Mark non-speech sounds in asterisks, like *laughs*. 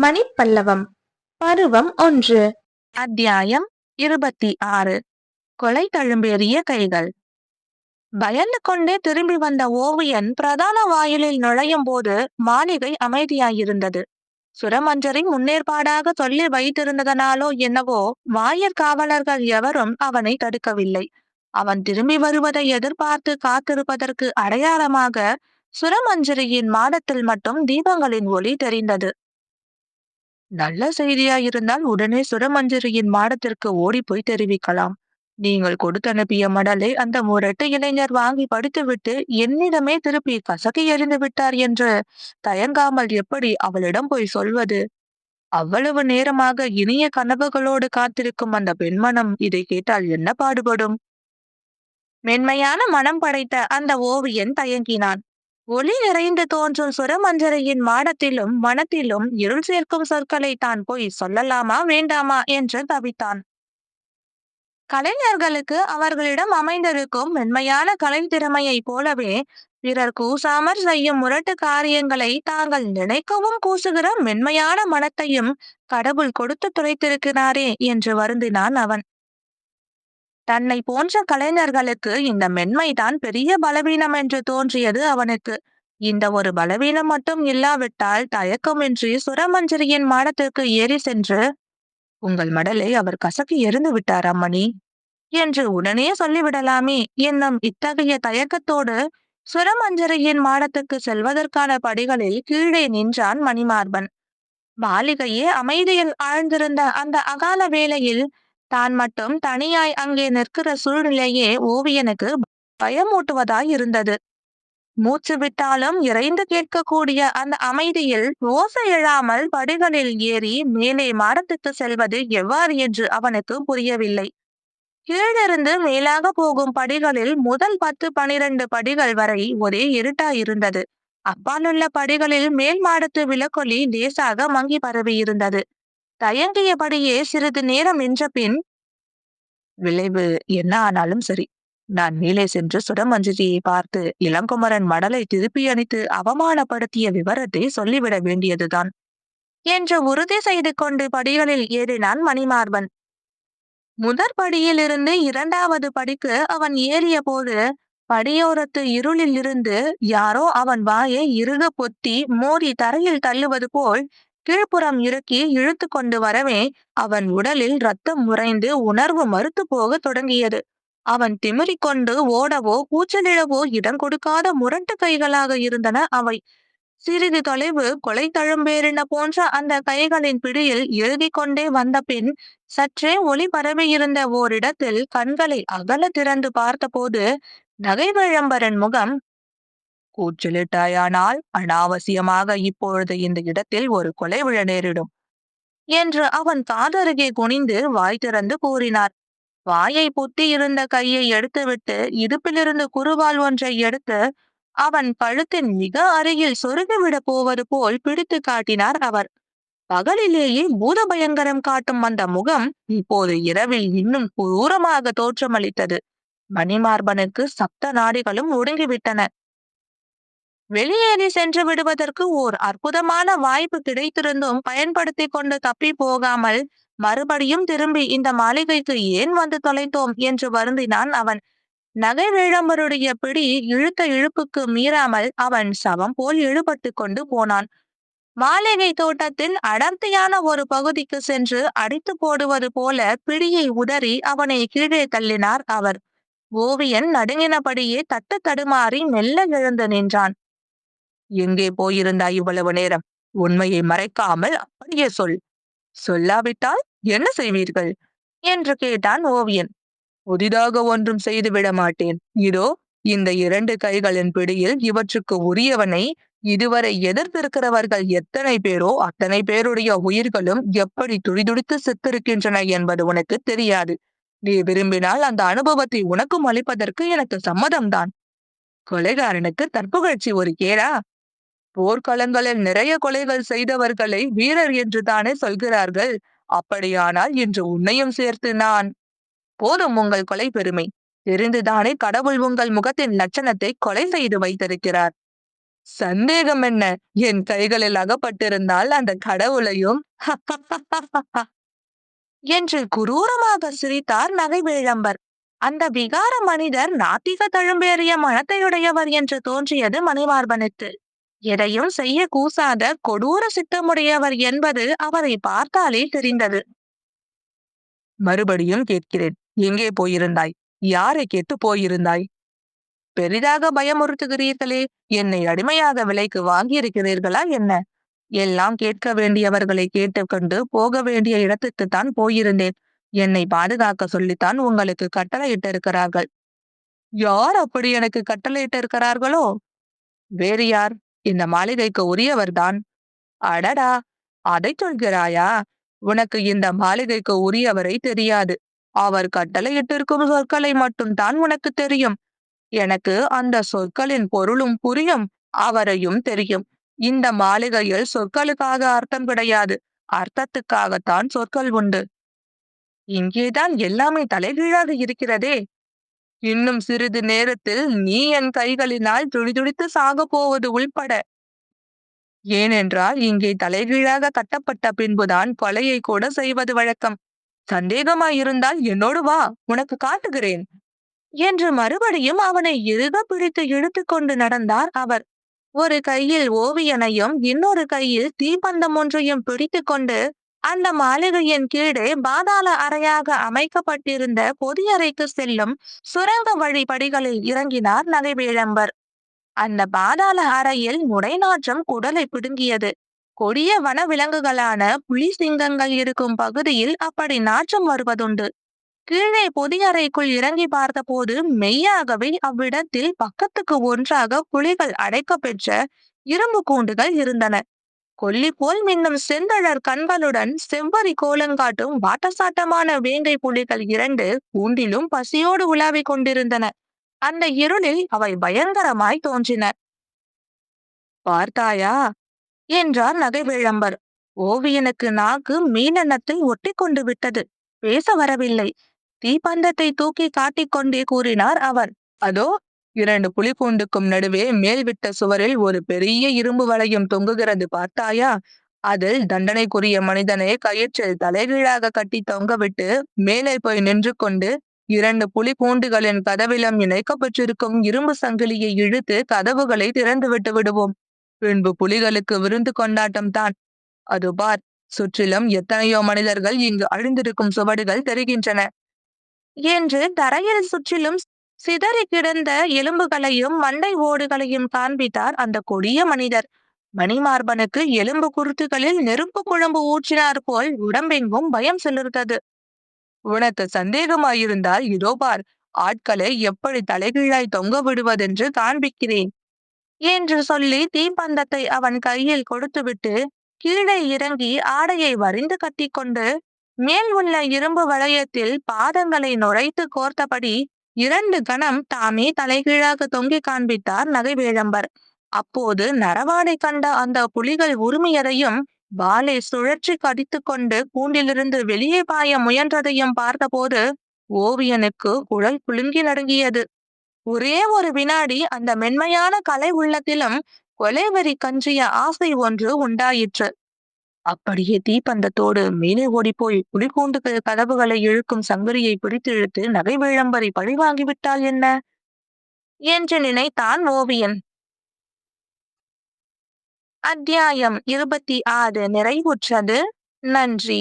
மணிப்பல்லவம். பருவம் ஒன்று. அத்தியாயம் இருபத்தி ஆறு கொலை தழும்பேறிய கைகள். பயந்து கொண்டே திரும்பி வந்த ஓவியன் பிரதான வாயிலில் நுழையும் போது மாளிகை அமைதியாயிருந்தது. சுரமஞ்சரி முன்னேற்பாடாக சொல்லி வைத்திருந்ததனாலோ என்னவோ வாயர் காவலர்கள் எவரும் அவனை தடுக்கவில்லை. அவன் திரும்பி வருவதை எதிர்பார்த்து காத்திருப்பதற்கு அடையாளமாக சுரமஞ்சரியின் மாடத்தில் மட்டும் தீபங்களின் ஒளி தெரிந்தது. நல்ல செய்தியா இருந்தால் உடனே சுரமஞ்சரியின் மாடத்திற்கு ஓடி போய் தெரிவிக்கலாம். நீங்கள் கொடுத்தனுப்பிய மடலை அந்த முரட்டு இளைஞர் வாங்கி படித்துவிட்டு என்னிடமே திருப்பி கசக்கி எறிந்து விட்டார் என்று தயங்காமல் எப்படி அவளிடம் போய் சொல்வது? அவ்வளவு நேரமாக இனிய கனவுகளோடு காத்திருக்கும் அந்த பெண்மனம் இதை கேட்டால் என்ன பாடுபடும்? மென்மையான மனம் படைத்த அந்த ஓவியன் தயங்கினான். ஒளி நிறைந்து தோன்றும் சுரமஞ்சரையின் மாடத்திலும் மனத்திலும் இருள் சேர்க்கும் சொற்களை தான் போய் சொல்லலாமா வேண்டாமா என்று தவித்தான். கலைஞர்களுக்கு அவர்களிடம் அமைந்திருக்கும் மென்மையான கலை திறமையைப் போலவே பிறர் கூசாமற் செய்யும் முரட்டு காரியங்களை தாங்கள் நினைக்கவும் கூசுகிற மென்மையான மனத்தையும் கடவுள் கொடுத்து துளைத்திருக்கிறாரே என்று வருந்தினான் அவன். தன்னை போன்ற கலைஞர்களுக்கு இந்த மென்மைதான் பெரிய பலவீனம் என்று தோன்றியது அவனுக்கு. இந்த ஒரு பலவீனம் மட்டும் இல்லாவிட்டால் தயக்கமின்றி சுரமஞ்சரியின் மாடத்திற்கு ஏறி சென்று உங்கள் மடலை அவர் கசக்கி எறிந்து விட்டார் அம்மணி என்று உடனே சொல்லிவிடலாமே. என்னும் இத்தகைய தயக்கத்தோடு சுரமஞ்சரியின் மாடத்துக்கு செல்வதற்கான படிகளில் கீழே நின்றான் மணிமார்பன். மாளிகையே அமைதியில் ஆழ்ந்திருந்த அந்த அகால வேளையில் தான் மட்டும் தனியாய் அங்கே நிற்கிற சூழ்நிலையே ஓவியனுக்கு பயமூட்டுவதாய் இருந்தது. மூச்சு விட்டாலும் இறைந்து கேட்கக்கூடிய அந்த அமைதியில் ஓசை எழாமல் படிகளில் ஏறி மேலே மாடத்துக்கு செல்வது எவ்வாறு என்று அவனுக்கு புரியவில்லை. கீழிருந்து மேலாக போகும் படிகளில் முதல் பத்து பனிரெண்டு படிகள் வரை ஒரே இருட்டாயிருந்தது அப்பாலுள்ள படிகளில் மேல் மாடத்து விளக்கொலி லேசாக மங்கி பரவியிருந்தது. தயங்கியபடியே சிறிது நேரம் நின்ற பின் விளைவு என்ன ஆனாலும் சரி. நான் மேலே சென்று சுடமஞ்சரியை பார்த்து இளங்குமரன் மடலை திருப்பி அணித்து அவமானப்படுத்திய விவரத்தை சொல்லிவிட வேண்டியதுதான் என்று உறுதி செய்து கொண்டு படிகளில் ஏறினான் மணிமார்பன். முதற் படியிலிருந்து இரண்டாவது படிக்கு அவன் ஏறிய போது படியோரத்து இருளில் இருந்து யாரோ அவன் வாயை இறுக பொத்தி மோதி தரையில் தள்ளுவது போல் கீழ்ப்புறம் இறுக்கி இழுத்து கொண்டு வரவே அவன் உடலில் ரத்தம் முறைந்து உணர்வு மறுத்து போக தொடங்கியது. அவன் திமிரிக் கொண்டு ஓடவோ கூச்சலிடவோ இடம் கொடுக்காத முரட்டு கைகளாக இருந்தன அவை. சிறிது தொலைவு கொலை தழும்பேறின போன்ற அந்த கைகளின் பிடியில் எழுதிக் கொண்டே வந்த பின் சற்றே ஒளி பரவியிருந்த ஓரிடத்தில் கண்களை அகல திறந்து பார்த்தபோது நகை விளம்பரன் முகம் கூச்சலிட்டாயானால் அனாவசியமாக இப்பொழுது இந்த இடத்தில் ஒரு கொலை விழ நேரிடும் என்று அவன் காதருகே குனிந்து வாய் திறந்து கூறினார். வாயை புத்தி இருந்த கையை எடுத்துவிட்டு இடுப்பிலிருந்து குறுவால் ஒன்றை எடுத்து அவன் கழுத்தின் மிக அருகில் சொருகிவிட போவது போல் பிடித்து காட்டினார் அவர். பகலிலேயே பூத பயங்கரம் காட்டும் அந்த முகம் இப்போது இரவில் இன்னும் கொடூரமாக தோற்றமளித்தது. மணிமார்பனுக்கு சப்த நாடிகளும் ஒடுங்கிவிட்டன. வெளியேறி சென்று விடுவதற்கு ஓர் அற்புதமான வாய்ப்பு கிடைத்திருந்தும் பயன்படுத்தி கொண்டு தப்பி போகாமல் மறுபடியும் திரும்பி இந்த மாளிகைக்கு ஏன் வந்து தொலைத்தோம் என்று வருந்தினான் அவன். நகை விழம்பருடைய பிடி இழுத்த இழுப்புக்கு மீறாமல் அவன் சவம் போல் இழுபட்டு கொண்டு போனான். மாளிகை தோட்டத்தில் அடர்த்தியான ஒரு பகுதிக்கு சென்று அடித்து போடுவது போல பிடியை உதறி அவனை கீழே தள்ளினார் அவர். ஓவியன் நடுங்கினபடியே தட்டு தடுமாறி மெல்ல எழுந்து நின்றான். எங்கே போயிருந்தாய் இவ்வளவு நேரம்? உண்மையை மறைக்காமல் அப்படியே சொல். சொல்லாவிட்டால் என்ன செய்வீர்கள்? என்று கேட்டான் ஓவியன். புதிதாக ஒன்றும் செய்துவிட மாட்டேன். இதோ இந்த இரண்டு கைகளின் பிடியில் இவற்றுக்கு உரியவனை இதுவரை எதிர்த்திருக்கிறவர்கள் எத்தனை பேரோ அத்தனை பேருடைய உயிர்களும் எப்படி துடிதுடித்து செத்திருக்கின்றன என்பது உனக்கு தெரியாது. நீ விரும்பினால் அந்த அனுபவத்தை உனக்கும் அளிப்பதற்கு எனக்கு சம்மதம்தான். கொலைகாரனுக்கு தற்புகழ்ச்சி ஒரு கேடா போர்க்களங்களில் நிறைய கொலைகள் செய்தவர்களை வீரர் என்று தானே சொல்கிறார்கள். அப்படியானால் இன்று உன்னையும் சேர்த்து நான். போதும் உங்கள் கொலை பெருமை. தெரிந்துதானே கடவுள் உங்கள் முகத்தின் லட்சணத்தை கொலை செய்து வைத்திருக்கிறார். சந்தேகம் என்ன? என் கைகளில் அகப்பட்டிருந்தால் அந்த கடவுளையும் *laughs* என்று குரூரமாக சிரித்தார் நகைவேழம்பர் அந்த விகார மனிதர் நாத்திக தழும்பேறிய மனத்தையுடையவர் என்று தோன்றியது மணிமார்பனுக்கு எதையும் செய்ய கூசாத கொடூர சித்தமுடையவர் என்பது அவரை பார்த்தாலே தெரிந்தது. மறுபடியும் கேட்கிறேன். எங்கே போயிருந்தாய்? யாரை கேட்டு போயிருந்தாய்? பெரிதாக பயமுறுத்துகிறீர்களே. என்னை அடிமையாக விலைக்கு வாங்கியிருக்கிறீர்களா என்ன? எல்லாம் கேட்க வேண்டியவர்களை கேட்டுக்கொண்டு போக வேண்டிய இடத்துக்கு தான் போயிருந்தேன். என்னை பாதுகாக்க சொல்லித்தான் உங்களுக்கு கட்டளையிட்டு இருக்கிறார்கள் யார் அப்படி எனக்கு கட்டளையிட்டு இருக்கிறார்களோ வேறு யார்? இந்த மாளிகைக்கு உரியவர்தான். அடடா! அதை சொல்கிறாயா? உனக்கு இந்த மாளிகைக்கு உரியவரை தெரியாது. அவர் கட்டளையிட்டிருக்கும் சொற்களை மட்டும்தான் உனக்கு தெரியும். எனக்கு அந்த சொற்களின் பொருளும் புரியும் அவரையும் தெரியும். இந்த மாளிகையில் சொற்களுக்காக அர்த்தம் கிடையாது. அர்த்தத்துக்காகத்தான் சொற்கள் உண்டு. இங்கேதான் எல்லாமே தலைகீழாக இருக்கிறதே. இன்னும் சிறிது நேரத்தில் நீ என் கைகளினால் துடிதுடித்து சாக போவது உள்பட. ஏனென்றால் இங்கே தலைகீழாக கட்டப்பட்ட பின்புதான் கொலையை கூட செய்வது வழக்கம். சந்தேகமாயிருந்தால் என்னோடு வா உனக்கு காட்டுகிறேன். என்று மறுபடியும் அவனை இறுக பிடித்து இழுத்து கொண்டு நடந்தார் அவர். ஒரு கையில் ஓவியனையும் இன்னொரு கையில் தீப்பந்தம் ஒன்றையும் பிடித்து கொண்டு அந்த மாளிகையின் கீழே பாதாள அறையாக அமைக்கப்பட்டிருந்த பொதியறைக்கு செல்லும் சுரங்க வழி படிகளில் இறங்கினார் நகைவேழம்பர் அந்த பாதாள அறையில் முடைநாற்றம் குடலை பிடுங்கியது. கொடிய வனவிலங்குகளான புலி சிங்கங்கள் இருக்கும் பகுதியில் அப்படி நாற்றம் வருவதுண்டு. கீழே பொதியறைக்குள் இறங்கி பார்த்தபோது மெய்யாகவே அவ்விடத்தில் பக்கத்துக்கு ஒன்றாக புலிகள் அடைக்க பெற்ற இரும்பு கூண்டுகள் இருந்தன. கொல்லி போல் மின்னும் செந்தழர் கண்களுடன் செவ்வரி கோலங்காட்டும் வாட்டசாட்டமான வேங்கை புலிகள் இரண்டு கூண்டிலும் பசியோடு உலாவிக் கொண்டிருந்தன. அந்த இருளில் அவை பயங்கரமாய் தோன்றின. பார்த்தாயா? என்றார் நகைவேழம்பர் ஓவியனுக்கு நாக்கு மீனெண்ணத்தை ஒட்டி கொண்டு விட்டது. பேச வரவில்லை. தீப்பந்தத்தை தூக்கி காட்டிக்கொண்டே கூறினார் அவர். அதோ இரண்டு புலிப்பூண்டுக்கும் நடுவே மேல் விட்ட சுவரில் ஒரு பெரிய இரும்பு வளையம் தொங்குகிறது. பார்த்தாயா? அதில் தண்டனைக்குரிய மனிதனை கயிற்றில் தலைகீழாக கட்டி தொங்கவிட்டு மேலே போய் நின்று கொண்டு இரண்டு புலி கூண்டுகளின் கதவிலும் இணைக்கப்பட்டிருக்கும் இரும்பு சங்கிலியை இழுத்து கதவுகளை திறந்து விட்டு விடுவோம். பின்பு புலிகளுக்கு விருந்து கொண்டாட்டம் தான். அது பார் சுற்றிலும் எத்தனையோ மனிதர்கள் இங்கு அழிந்திருக்கும் சுவடுகள் தெரிகின்றன. என்று தரையில் சுற்றிலும் சிதறி கிடந்த எலும்புகளையும் மண்டை ஓடுகளையும் காண்பித்தார் அந்த கொடிய மனிதர். மணிமார்பனுக்கு எலும்பு குருத்துகளில் நெருப்பு குழம்பு ஊற்றினார் போல் உடம்பெங்கும் பயம் செலுத்தது உனக்கு சந்தேகமாயிருந்தால் இதோ பார் ஆட்களை எப்படி தலைகீழாய் தொங்க விடுவதென்று காண்பிக்கிறேன். என்று சொல்லி தீப்பந்தத்தை அவன் கையில் கொடுத்துவிட்டு கீழே இறங்கி ஆடையை வரிந்து கட்டிக்கொண்டு மேல் உள்ள இரும்பு வளையத்தில் பாதங்களை நுழைத்து கோர்த்தபடி இரண்டு கணம் தாமே தலைகீழாக தொங்கி காண்பித்தார் நகைவேழம்பர் அப்போது நரவாடை கண்ட அந்த புலிகள் உரிமையதையும் வாளை சுழற்றி கடித்து கொண்டு கூண்டிலிருந்து வெளியே பாய முயன்றதையும் பார்த்தபோது ஓவியனுக்கு குழல் குலுங்கி நடுங்கியது. ஒரே ஒரு வினாடி அந்த மென்மையான கலை உள்ளத்திலும் கொலைவெறி கஞ்சிய ஆசை ஒன்று உண்டாயிற்று. அப்படியே தீப்பந்தத்தோடு மேலே ஓடிப்போய் புலிகூண்டுகள் கதவுகளை இழுக்கும் சங்கரியை பிடித்து இழுத்து நகை விளம்பரை பழிவாங்கிவிட்டால் என்ன? என்று நினைத்தான் ஓவியன். அத்தியாயம் இருபத்தி ஆறு. நிறைவுற்றது. நன்றி.